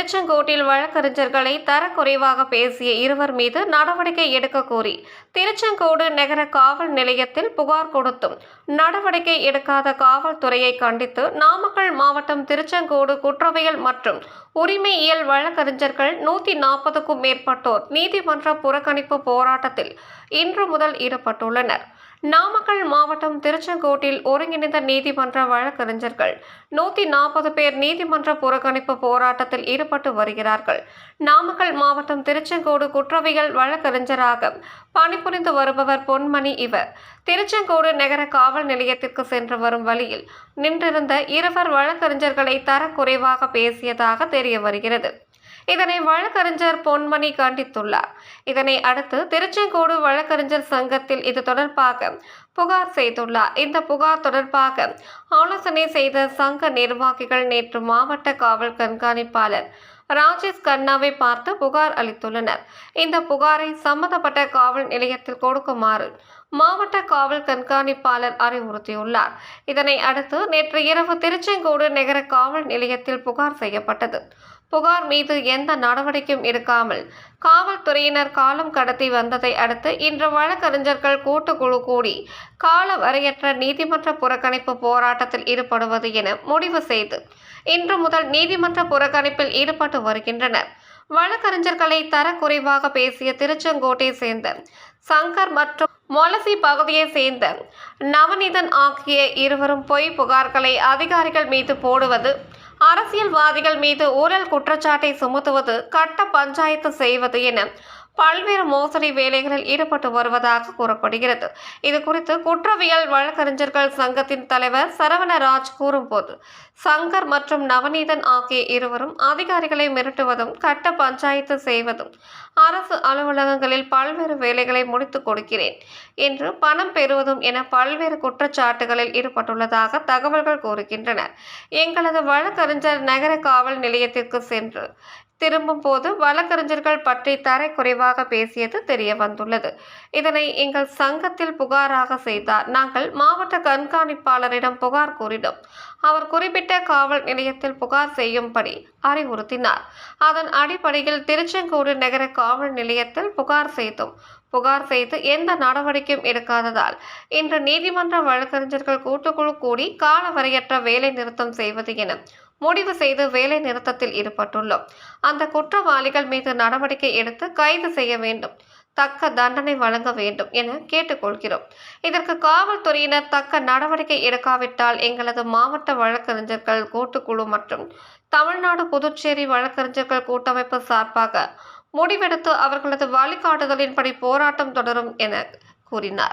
திருச்செங்கோட்டில் வழக்கறிஞர்களை தரக்குறைவாக பேசிய இருவர் மீது நடவடிக்கை எடுக்க கோரி திருச்செங்கோடு நகர காவல் நிலையத்தில் புகார் கொடுத்தும். நடவடிக்கை எடுக்காத காவல்துறையை கண்டித்து நாமக்கல் மாவட்டம் திருச்செங்கோடு குற்றவியல் மற்றும் உரிமையியல் வழக்கறிஞர்கள் நூற்றி நாற்பதுக்கும் மேற்பட்டோர் நீதிமன்ற புறக்கணிப்பு போராட்டத்தில் இன்று முதல் ஈடுபட்டுள்ளனர். நாமக்கல் மாவட்டம் திருச்செங்கோட்டில் ஒருங்கிணைந்த நீதிமன்ற வழக்கறிஞர்கள். நூற்றி நாற்பது பேர் நீதிமன்ற புறக்கணிப்பு போராட்டத்தில் ஈடுபட்டு வருகிறார்கள். நாமக்கல் மாவட்டம் திருச்செங்கோடு குற்றவியல் வழக்கறிஞராக பணிபுரிந்து வருபவர் பொன்மணி இவர். திருச்செங்கோடு நகர காவல் நிலையத்திற்கு சென்று வரும் வழியில் நின்றிருந்த இருவர் வழக்கறிஞர்களை தரக்குறைவாக பேசியதாக தெரிய வருகிறது. இதனை வழக்கறிஞர் பொன்மணி கண்டித்துள்ளார். இதனை அடுத்து திருச்செங்கோடு வழக்கறிஞர் சங்கத்தில் இது தொடர்பாக புகார் செய்துள்ளார். இந்த புகார் தொடர்பாக ஆலோசனை செய்த சங்க நிர்வாகிகள் நேற்று மாவட்ட காவல் கண்காணிப்பாளர் ராஜேஷ் கண்ணாவை பார்த்து புகார் அளித்துள்ளனர். இந்த புகாரை சம்பந்தப்பட்ட காவல் நிலையத்தில் கொடுக்குமாறு மாவட்ட காவல் கண்காணிப்பாளர் அறிவுறுத்தியுள்ளார். இதனை அடுத்து நேற்று இரவு திருச்செங்கோடு நகர காவல் நிலையத்தில் புகார் செய்யப்பட்டது. புகார் மீது எந்த நடவடிக்கையும் எடுக்காமல் காவல்துறையினர் காலம் கடத்தி வந்ததை அடுத்து இன்று வழக்கறிஞர்கள் கூட்டுக்குழு கூடி கால வரையற்ற நீதிமன்ற புறக்கணிப்பு போராட்டத்தில் ஈடுபடுவது என முடிவு செய்து இன்று முதல் நீதிமன்ற புறக்கணிப்பில் ஈடுபட்டு வருகின்றனர். வழக்கறிஞர்களை தரக்குறைவாக பேசிய திருச்செங்கோட்டை சேர்ந்த சங்கர் மற்றும் மொலசி பகுதியை சேர்ந்த நவநீதன் ஆகிய இருவரும் பொய் புகார்களை அதிகாரிகள் மீது போடுவது அரசியல்வாதிகள் மீது ஊழல் குற்றச்சாட்டை சுமத்துவது கட்ட பஞ்சாயத்து செய்வது என பல்வேறு மோசடி வேலைகளில் ஈடுபட்டு வருவதாக கூறப்படுகிறது. இது குறித்து குற்றவியல் வழக்கறிஞர்கள் சங்கத்தின் தலைவர் சரவணராஜ் கூறும்போது சங்கர் மற்றும் நவநீதன் ஆகிய இருவரும் அதிகாரிகளை மிரட்டுவதும் கட்ட பஞ்சாயத்து செய்வதும் அரசு அலுவலகங்களில் பல்வேறு வேலைகளை முடித்துக் கொடுக்கிறேன் என்று பணம் பெறுவதும் என பல்வேறு குற்றச்சாட்டுகளில் ஈடுபட்டுள்ளதாக தகவல்கள் கூறுகின்றன. எங்களது வழக்கறிஞர் நகர காவல் நிலையத்திற்கு சென்று திரும்பும் போது வழக்கறிஞர்கள் பற்றி தரைக்குறைவாக பேசியது தெரிய வந்துள்ளது. இதனை எங்கள் சங்கத்தில் புகாராக செய்தார். நாங்கள் மாவட்ட கண்காணிப்பாளரிடம் புகார் கூறினோம். அவர் குறிப்பிட்ட காவல் நிலையத்தில் புகார் செய்யும்படி அறிவுறுத்தினார். அதன் அடிப்படையில் திருச்செங்கோடு நகர காவல் நிலையத்தில் புகார் செய்தோம். புகார் செய்து எந்த நடவடிக்கையும் எடுக்காததால் இன்று நீதிமன்ற வழக்கறிஞர்கள் கூட்டுக்குழு கூடி காலவரையற்ற வேலை நிறுத்தம் செய்வது என முடிவு செய்து வேலை நிறுத்தத்தில் ஈடுபட்டுள்ளோம். அந்த குற்றவாளிகள் மீது நடவடிக்கை எடுத்து கைது செய்ய வேண்டும். தக்க தண்டனை வழங்க வேண்டும் என கேட்டுக்கொள்கிறோம். இதற்கு காவல்துறையினர் தக்க நடவடிக்கை எடுக்காவிட்டால் எங்களது மாவட்ட வழக்கறிஞர்கள் கூட்டுக்குழு மற்றும் தமிழ்நாடு புதுச்சேரி வழக்கறிஞர்கள் கூட்டமைப்பு சார்பாக முடிவெடுத்து அவர்களது வழிகாட்டுதலின்படி போராட்டம் தொடரும் என கூறினார்.